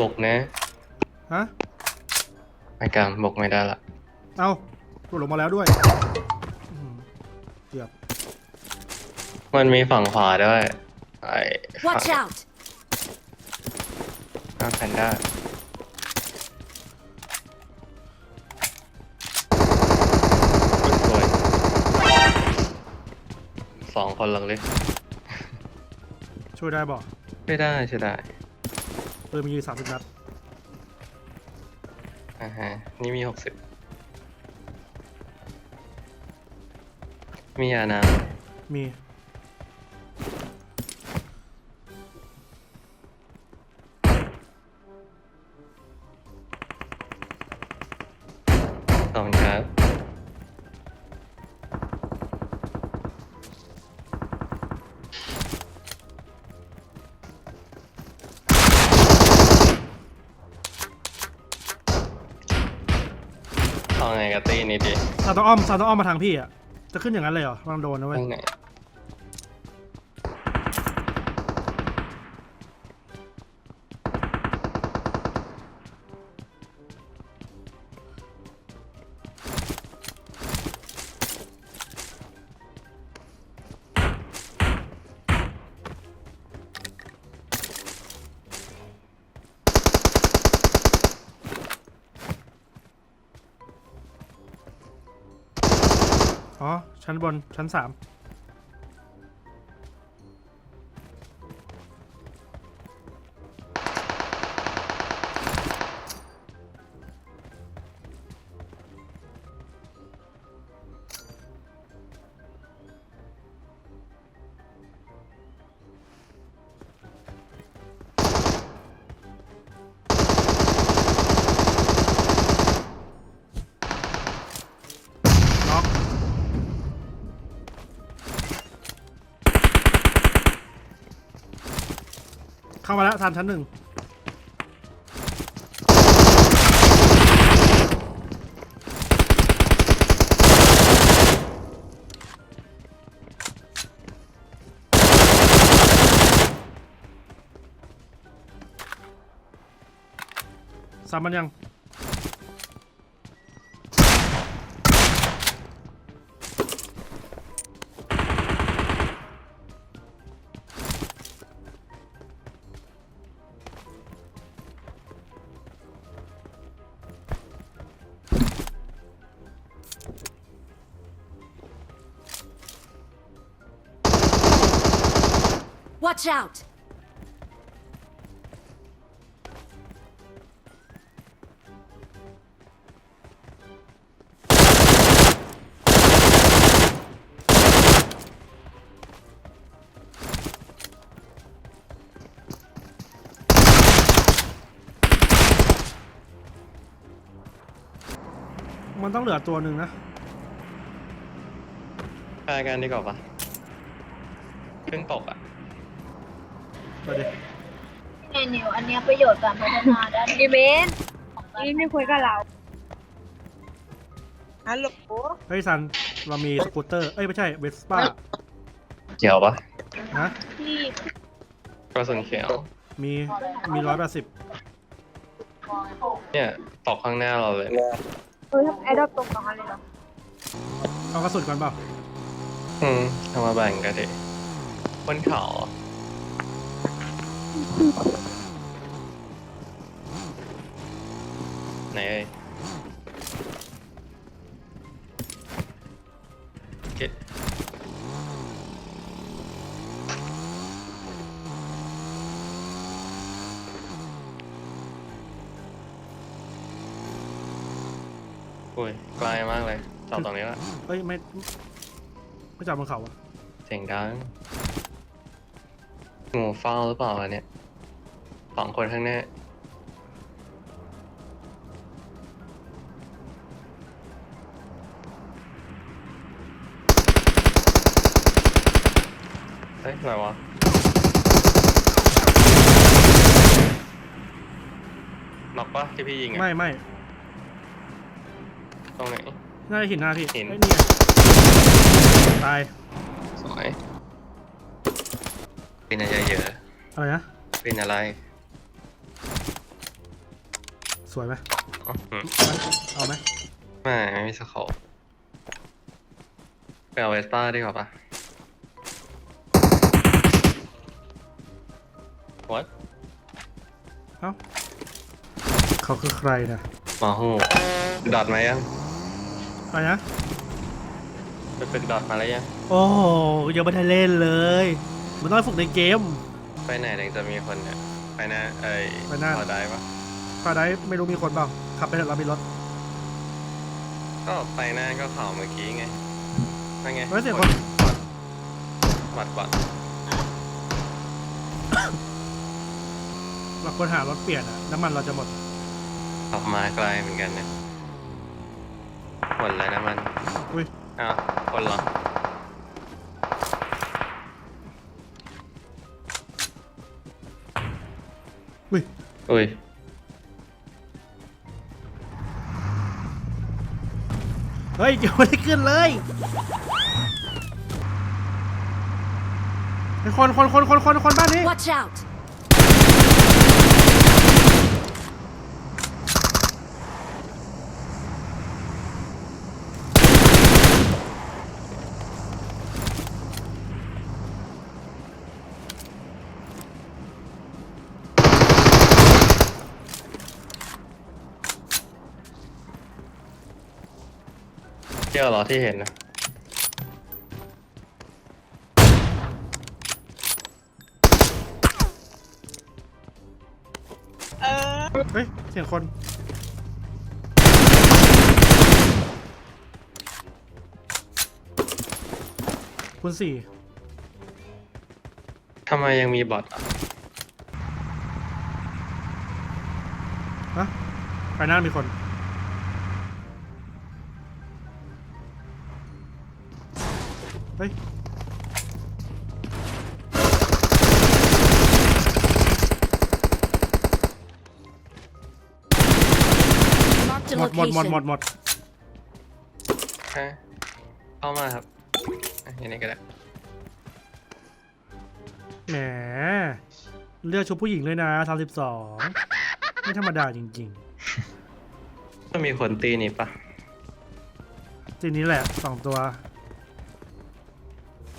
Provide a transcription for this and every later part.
บกนะฮะ ไอการบกไม่ได้ละเอาหลุดลงมาแล้วด้วยอืมเกือบมันมีฝั่งขวาด้วยไอฝั่ง Watch out! หน้าแพนด้าสวยสองคนหลังเลยช่วยได้บอกไม่ได้ใช่ได้ ปืนมีอยู่สามสิบนัดอ่าฮะนี่มีหกสิบมียาน้มีำส เอาไงกับตีนี่ดีซาต้องอ้อมซาต้องอ้อมมาทางพี่อะ จะขึ้นอย่างนั้นเลยเหรอมันโดนนะเว้ยทางไหน ชั้นบนชั้นสาม เข้ามาแล้วทานชั้นหนึ่งสามมันยัง Watch out! มันต้องเหลือตัวหนึ่งนะแปลกันดีกว่าปะเครื่องตกอะ ไปดิไงนิวอันเนี้ยประโยชน์การพัฒนาด้านอีเมนนี่ไม่คุยกับเราฮัลโหลเฮ้ยซันเรามีสกูตเตอร์ เอ้ย ไม่ใช่เวสป้าเกี่ยวปะนะที่กระสุนเขียว มีมีร้อยแปดสิบเนี่ยตกข้างหน้าเราเลยเออไอ้ดอกตรงตรงนั้นเลยเหรอเอากระสุนก่อนเปล่าอืมเอามาแบ่งกันดิบนเขา ไหนเอ้ยเจ็ดโอ้ยกลายมากเลยจับตรงนี้ละเฮ้ยไม่ไม่จับบนเขาอะเสียงดัง งูเฝ้าหรือเปล่าอันเนี่ยสองคนข้างหน้าเฮ้ยอะไรวะน็อกปะที่พี่ยิงอะไม่ไม่ตรงไหน น่าจะหินหน้าพี่หินเอ้ยนี่ไงตาย สวย เป็นอะไรเยอะอะไรนะ เป็นอะไรสวยไหมอื้อหือเอาไหมไม่ไม่มีสโคปไปเอาเวสป้าดีกว่าปะ What เอ้าเขาคือใครนะมาหูดอทมายังอะไรนะ ไปฝึกดอทมาแล้วยัง โอ้โหยังไม่ทันเล่นเลย มันต้องฝึกในเกม ไปไหนถึงจะมีคนเนี่ยไปหน้าเอ้ยไปหน้า พอได้ปะพาได้ไม่รู้มีคนเปล่าขับไปเถอะเรามีรถก็ไปหน้าก็ข่าวเมื่อกี้ไงนั่นไงเฮ้ยเสียงคนหมัดก่อนเราควรหารถเปลี่ยนอะน้ำมันเราจะหมดขับมาไกลเหมือนกันเนี่ยหมดแล้วนะมันอุ้ยอ้าวคนเหรอ อุ้ยอุ้ยเฮ้ยยังไม่ได้ขึ้นเลยไอ้คนคนคนคนคนคนบ้านนี้ Watch out! ยวเหรอที่เห็นนะเฮ้ย เสียงคน คุณสี่ทำไมยังมีบอทอะฮะไปหน้ามีคน เฮ้ย Marked a หมดหมดหมดหมด location. หมดฮะเข้ามาครับอะอย่างนี้ก็ได้แหมเลือกชุดผู้หญิงเลยนะสามสิบสองไม่ธรรมดาจริงก็มีคนตีนี่ปะๆทีนี้แหละสองตัว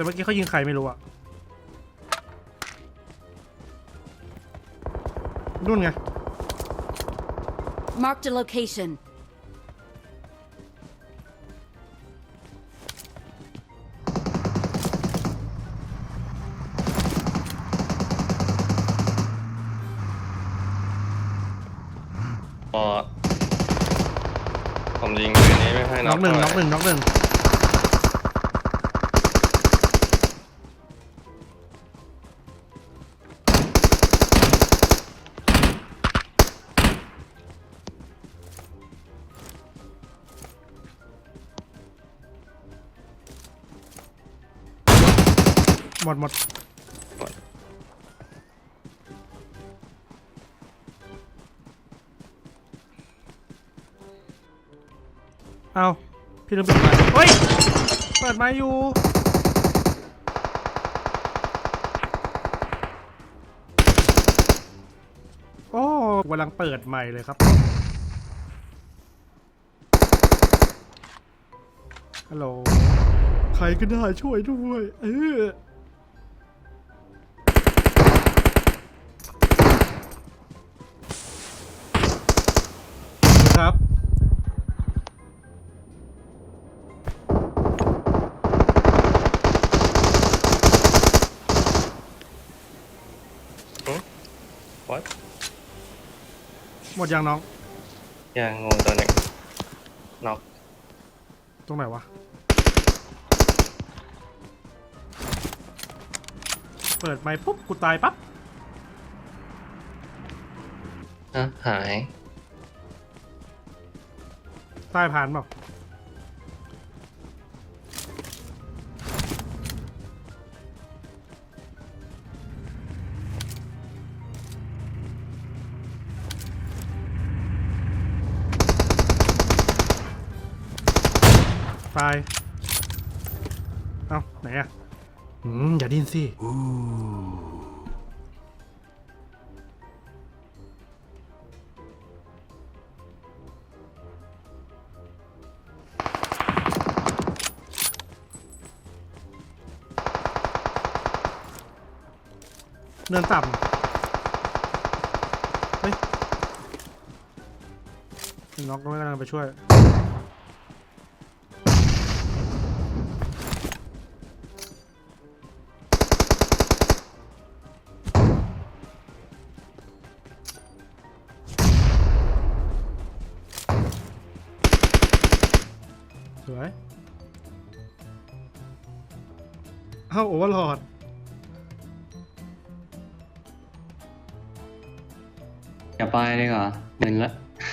แต่เมื่อกี้เขายิงใครไม่รู้อะนู่นไง Marked a location. พอผมยิงปืนนี้ไม่ค่อยน็น็ออกกหนึ่งน็เท่าอกไหหร่นึ่งน็อกหนึ่ง หมดหมดเอาพี่ลืมปิดไมค์เฮ้ย เปิดไมค์อยู่ โอ้กำลังเปิดใหม่เลยครับฮัลโหล ใครก็ได้ช่วยด้วย เออ หมดยังน้อง ยังงูตัวหนึ่งน็อกตรงไหนวะ เปิดไมค์ปุ๊บ กูตายปั๊บอะหาย ใต้ผ่านเปล่า ตายเอ้าไหนอะอืมอย่าดิ้นสิเนินต่ำเฮ้ยน้องก็ไม่กำลังไปช่วย วยเอ้าโอเวอร์ลอดอย่าไปดีกว่าเงินละ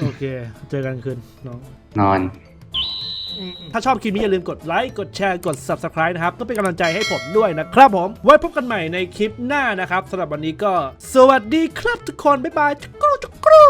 โอเค เจอกันคืนน้อง นอน ถ้าชอบคลิปนี้อย่าลืมกดไลค์ กดแชร์ กด Subscribe นะครับ ก็เป็นกำลังใจให้ผมด้วยนะครับผม ไว้พบกันใหม่ในคลิปหน้านะครับสำหรับวันนี้ก็ สวัสดีครับทุกคน บ๊ายบายจุกรูจุกรู